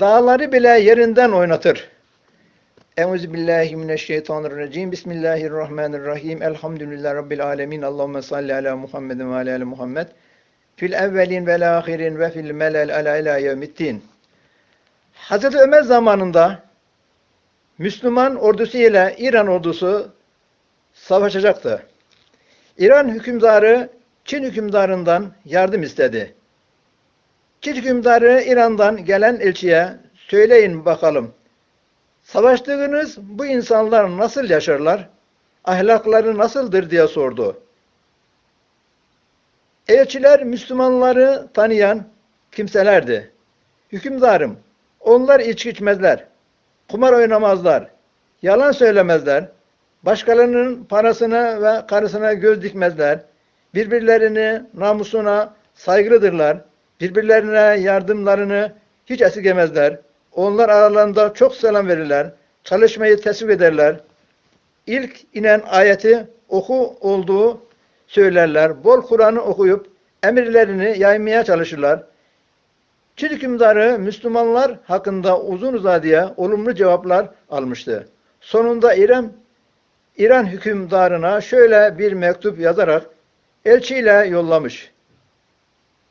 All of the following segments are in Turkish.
Dağları bile yerinden oynatır. Euzubillahimineşşeytanirracim. Bismillahirrahmanirrahim. Elhamdülillahi Rabbil alemin. Allahümme salli ala Muhammedin ve ala ali Muhammed. Fil evvelin vel ahirin ve fil melel ala ila yevmiddin. Hazreti Ömer zamanında Müslüman ordusu ile İran ordusu savaşacaktı. İran hükümdarı Çin hükümdarından yardım istedi. Çin hükümdarı İran'dan gelen elçiye söyleyin bakalım. Savaştığınız bu insanlar nasıl yaşarlar? Ahlakları nasıldır diye sordu. Elçiler Müslümanları tanıyan kimselerdi. Hükümdarım, onlar içki içmezler, kumar oynamazlar, yalan söylemezler, başkalarının parasına ve karısına göz dikmezler, birbirlerini namusuna saygılıdırlar, birbirlerine yardımlarını hiç esirgemezler, onlar aralarında çok selam verirler, çalışmayı tesvip ederler, ilk inen ayeti oku olduğu söylerler, bol Kur'an'ı okuyup emirlerini yaymaya çalışırlar. Çin hükümdarı Müslümanlar hakkında uzun uzadıya olumlu cevaplar almıştı. Sonunda İran, İran hükümdarına şöyle bir mektup yazarak elçiyle yollamış.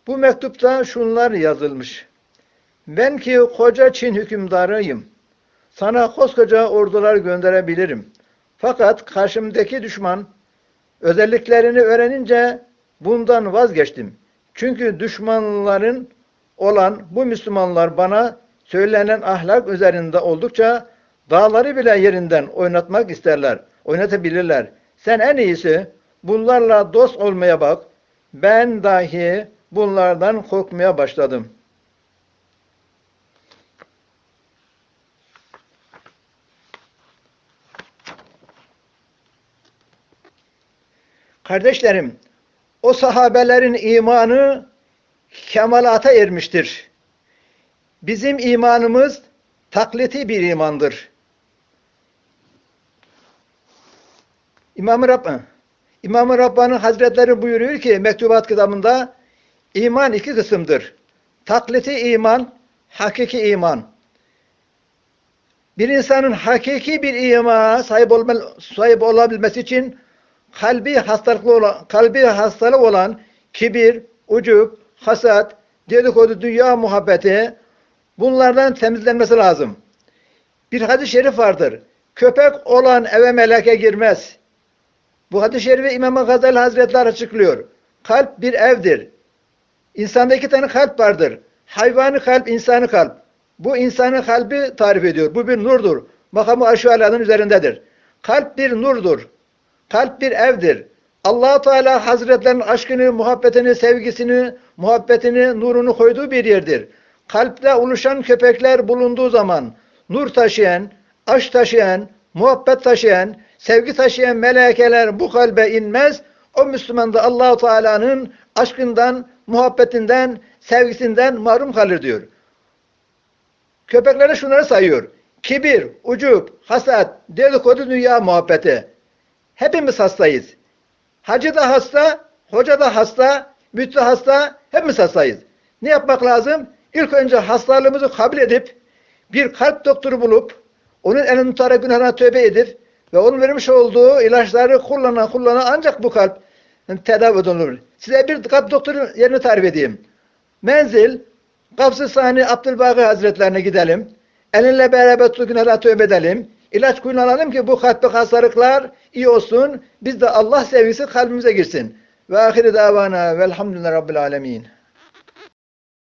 Bu mektupta şunlar yazılmış. Ben ki koca Çin hükümdarıyım. Sana koskoca ordular gönderebilirim. Fakat karşımdaki düşman özelliklerini öğrenince bundan vazgeçtim. Çünkü düşmanların olan bu Müslümanlar bana söylenen ahlak üzerinde oldukça dağları bile yerinden oynatmak isterler, oynatabilirler. Sen en iyisi bunlarla dost olmaya bak. Ben dahi bunlardan korkmaya başladım. Kardeşlerim, o sahabelerin imanı kemalata ermiştir. Bizim imanımız takliti bir imandır. İmam-ı Rabbani, İmam-ı Rabbani Hazretleri buyuruyor ki mektubat kitabında iman iki kısımdır. Takliti iman, hakiki iman. Bir insanın hakiki bir imana sahip, olma, sahip olabilmesi için kalbi hastalıklı olan, kalbi hastalık olan kibir, ucup, hasat, dedikodu, dünya muhabbeti bunlardan temizlenmesi lazım. Bir hadis-i şerif vardır. Köpek olan eve meleke girmez. Bu hadis-i şerifi İmam Gazali Hazretleri açıklıyor. Kalp bir evdir. İnsanda iki tane kalp vardır. Hayvani kalp, insani kalp. Bu insanın kalbi tarif ediyor. Bu bir nurdur. Makamı aşağılanın üzerindedir. Kalp bir nurdur. Kalp bir evdir. allah Teala Hazretlerinin aşkını, muhabbetini, sevgisini, muhabbetini, nurunu koyduğu bir yerdir. Kalpte oluşan köpekler bulunduğu zaman nur taşıyan, aşk taşıyan, muhabbet taşıyan, sevgi taşıyan melekeler bu kalbe inmez. O Müslüman da allah Teala'nın aşkından, muhabbetinden, sevgisinden mahrum kalır diyor. Köpeklere şunları sayıyor. Kibir, ucup, hasat, dedikodu dünya muhabbeti. Hepimiz hastayız. Hacı da hasta, hoca da hasta, müftü hasta, hepimiz hastayız. Ne yapmak lazım? İlk önce hastalığımızı kabul edip, bir kalp doktoru bulup, onun elini tutarak günahına tövbe edip ve onun vermiş olduğu ilaçları kullanan kullanan ancak bu kalp tedavi edilir. Size bir kalp doktoru yerini tarif edeyim. Menzil, Kapsı Sani Abdülbaki Hazretlerine gidelim. Elinle beraber günahına tövbe edelim. İlaç kullanalım ki bu kalpteki hastalıklar iyi olsun. Biz de Allah sevgisi kalbimize girsin. Ve ahiri davana velhamdülillahi rabbil alemin.